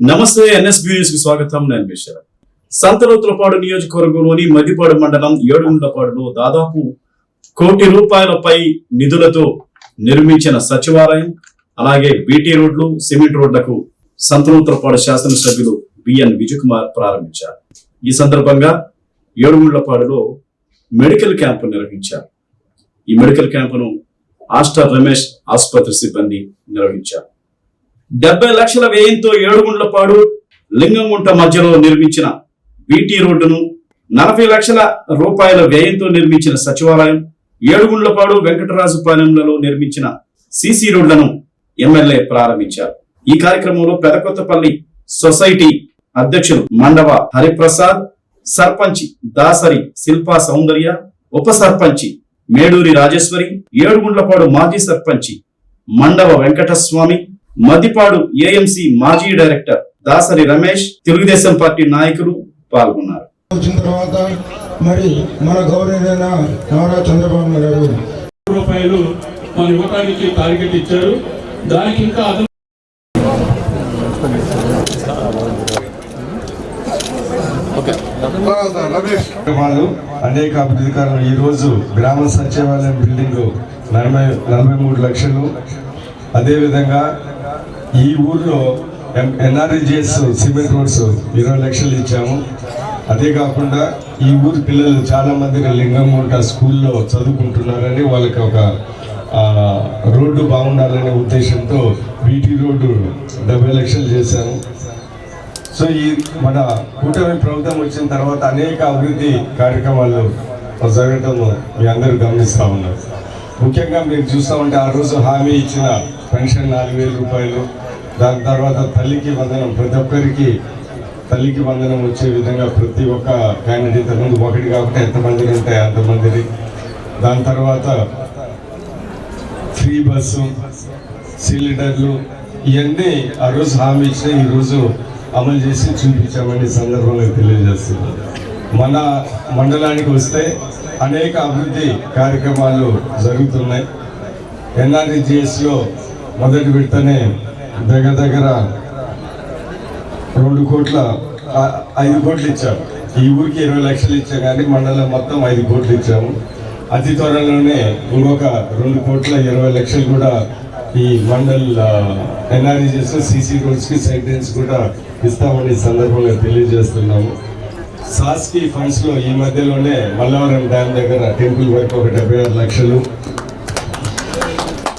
నమస్తే ఎన్ఎస్బి న్యూస్కి స్వాగతం. నేను మిశ్రా సంతలోతులపాడు నియోజకవర్గంలోని మదిపాడు మండలం ఏడుగుండ్లపాడులో దాదాపు కోటి రూపాయలపై నిధులతో నిర్మించిన సచివాలయం అలాగే బీటీ రోడ్లు సిమెంట్ రోడ్లకు సంతనూతులపాడు శాసనసభ్యులు బిఎన్ విజయకుమార్ ప్రారంభించారు. ఈ సందర్భంగా ఏడుగుండ్లపాడులో మెడికల్ క్యాంపు నిర్వహించారు. ఈ మెడికల్ క్యాంపును ఆస్టర్ రమేష్ ఆసుపత్రి సిబ్బంది నిర్వహించారు. డెబ్బై లక్షల వ్యయంతో ఏడుగుండ్లపాడు లింగంగుంట మధ్యలో నిర్మించిన బీటీ రోడ్డును నలభై లక్షల రూపాయల వ్యయంతో నిర్మించిన సచివాలయం ఏడుగుండ్లపాడు వెంకటరాజుపాలెంలలో నిర్మించిన సిసి రోడ్లను ఎమ్మెల్యే ప్రారంభించారు. ఈ కార్యక్రమంలో పెదకొత్తపల్లి సొసైటీ అధ్యక్షులు మండవ హరిప్రసాద్ సర్పంచి దాసరి శిల్పా సౌందర్య ఉప సర్పంచి మేడూరి రాజేశ్వరి ఏడుగుండ్లపాడు మాజీ సర్పంచి మండవ వెంకటస్వామి మదిపాడు ఏఎంసి మాజీ డైరెక్టర్ దాసరి రమేష్ తెలుగుదేశం పార్టీ నాయకులు పాల్గొన్నారు. వచ్చిన తర్వాత మరి మన గౌరవైన నారా చంద్రబాబు నాయుడు గారు రూపాయలు మన యువకానికి టార్గెట్ ఇచ్చారు. దానికి ఇంకా అనేక అభివృద్ధి కారణం ఈ రోజు గ్రామ సచివాలయం బిల్డింగ్ నలభై నలభై మూడు లక్షలు. అదేవిధంగా ఈ ఊర్లో ఎన్ఆర్జిఎస్ సిమెంట్ రోడ్స్ ఇరవై లక్షలు ఇచ్చాము. అదే కాకుండా ఈ ఊరి పిల్లలు చాలా మంది లింగంగుంట స్కూల్లో చదువుకుంటున్నారని వాళ్ళకి ఒక రోడ్డు బాగుండాలనే ఉద్దేశంతో బీటీ రోడ్డు డెబ్బై లక్షలు చేశాము. సో ఈ మన కూటమి ప్రభుత్వం వచ్చిన తర్వాత అనేక అభివృద్ధి కార్యక్రమాలు జరగటం మీ అందరూ గమనిస్తూ ఉన్నారు. ముఖ్యంగా మీరు చూస్తూ ఉంటే ఆ రోజు హామీ ఇచ్చిన పెన్షన్ నాలుగు వేల రూపాయలు దాని తర్వాత తల్లికి వందనం ప్రతి ఒక్కరికి తల్లికి వందనం వచ్చే విధంగా ప్రతి ఒక్క క్యాండిడేట్ ముందు ఒకటి కాబట్టి ఎంతమంది ఉంటాయి అంతమందిని దాని తర్వాత ఫ్రీ బస్సు సిలిండర్లు ఇవన్నీ ఆ రోజు హామీ ఇచ్చిన ఈ రోజు అమలు చేసి చూపించామని సందర్భంగా తెలియజేస్తున్నాం మన మండలానికి వస్తే అనేక అభివృద్ధి కార్యక్రమాలు జరుగుతున్నాయి. ఎన్ఆర్జిఎస్లో మొదటి విడతనే దగ్గర దగ్గర రెండు కోట్ల ఐదు కోట్లు ఇచ్చాము. ఈ ఊరికి ఇరవై లక్షలు ఇచ్చాం కానీ మండలం మొత్తం ఐదు కోట్లు ఇచ్చాము. అతి త్వరలోనే ఇంకొక రెండు కోట్ల ఇరవై లక్షలు కూడా ఈ మండల్ ఎన్ఆర్ఈజెస్ సిసి రోడ్స్కి సైటెన్స్ కూడా ఇస్తామని సందర్భంగా తెలియజేస్తున్నాము. సాస్కి ఫండ్స్లో ఈ మధ్యలోనే మల్లవరం డ్యామ్ దగ్గర టెంపుల్ వరకు ఒక డెబ్బై ఆరు లక్షలు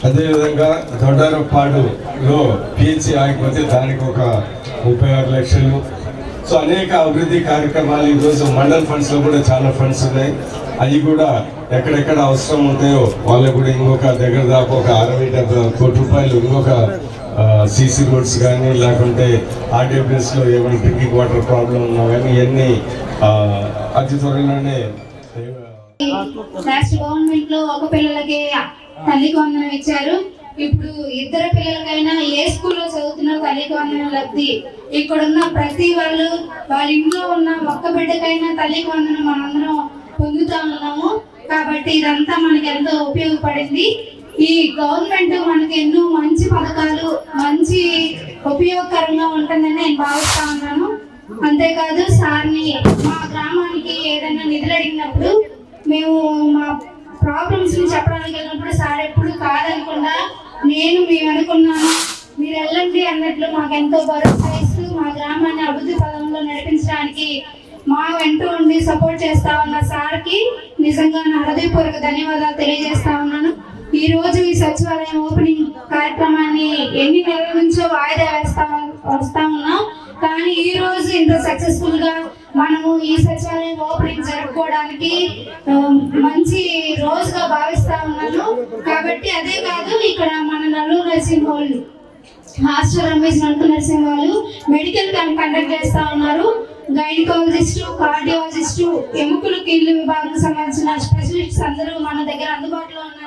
అదేవిధంగా దొడ్డారపాడులో పిహెచ్సి ఆగిపోతే దానికి ఒక ముప్పై ఆరు లక్షలు. సో అనేక అభివృద్ధి కార్యక్రమాలు ఈరోజు మండల్ ఫండ్స్లో కూడా చాలా ఫండ్స్ ఉన్నాయి. అవి కూడా ఎక్కడెక్కడ అవసరం ఉంటాయో వాళ్ళకు కూడా ఇంకొక దగ్గర దాకా ఒక అరవై డెబ్బై కోటి రూపాయలు ఇంకొక సీసీ రోడ్స్ కానీ లేకుంటే ఆర్డబ్ల్యూఎస్లో ఏమైనా డ్రింకింగ్ వాటర్ ప్రాబ్లం ఉన్నా కానీ ఇవన్నీ అతి త్వరలోనే రాష్ట్ర గవర్నమెంట్లో ఒక పిల్లలకి తల్లికి వందనం ఇచ్చారు. ఇప్పుడు ఇద్దరు పిల్లలకైనా ఏ స్కూల్లో చదువుతున్న తల్లికి వందనం లబ్ధి. ఇక్కడ ఉన్న ప్రతి వాళ్ళు వాళ్ళ ఇంట్లో ఉన్న ఒక్క బిడ్డకైనా తల్లికి వందనం మనందరం పొందుతా ఉన్నాము. కాబట్టి ఇదంతా మనకి ఎంతో ఉపయోగపడింది. ఈ గవర్నమెంట్ మనకి ఎన్నో మంచి పథకాలు మంచి ఉపయోగకరంగా ఉంటుందని నేను భావిస్తా ఉన్నాను. అంతేకాదు సార్ని మా గ్రామానికి ఏదైనా నిధులు అడిగినప్పుడు మేము మా ప్రాబ్లమ్స్ని చెప్పడానికి నేను మేము అనుకున్నాను మీరు వెళ్ళండి అన్నట్లు మాకెంతో భరోసా ఇస్తూ మా గ్రామాన్ని అభివృద్ధి పదంలో నడిపించడానికి మా వెంట ఉండి సపోర్ట్ చేస్తా ఉన్న సార్కి నిజంగా నా హృదయపూర్వక ధన్యవాదాలు తెలియజేస్తా ఉన్నాను. ఈ రోజు ఈ సచివాలయం ఓపెనింగ్ కార్యక్రమాన్ని ఎన్ని నెలల నుంచో వాయిదా వేస్తా వస్తా ఉన్నా కానీ ఈ రోజు ఇంత సక్సెస్ఫుల్గా మనము ఈ సచివాలయం ఓపెనింగ్ జరుపుకోవడానికి మంచి రోజుగా భావిస్తా ఉన్నాను. కాబట్టి అదే కాదు ఇక్కడ మన నల్లూరు నర్సింగ్ వాళ్ళు హాస్టల్ రమేష్ నంటు నర్సింగ్ వాళ్ళు మెడికల్ క్యాంప్ కండక్ట్ చేస్తా ఉన్నారు. గైనకాలజిస్టు కార్డియాలజిస్టు ఎముకలు కీళ్ళు విభాగం సంబంధించిన స్పెషలిస్ట్స్ అందరూ మన దగ్గర అందుబాటులో ఉన్నారు.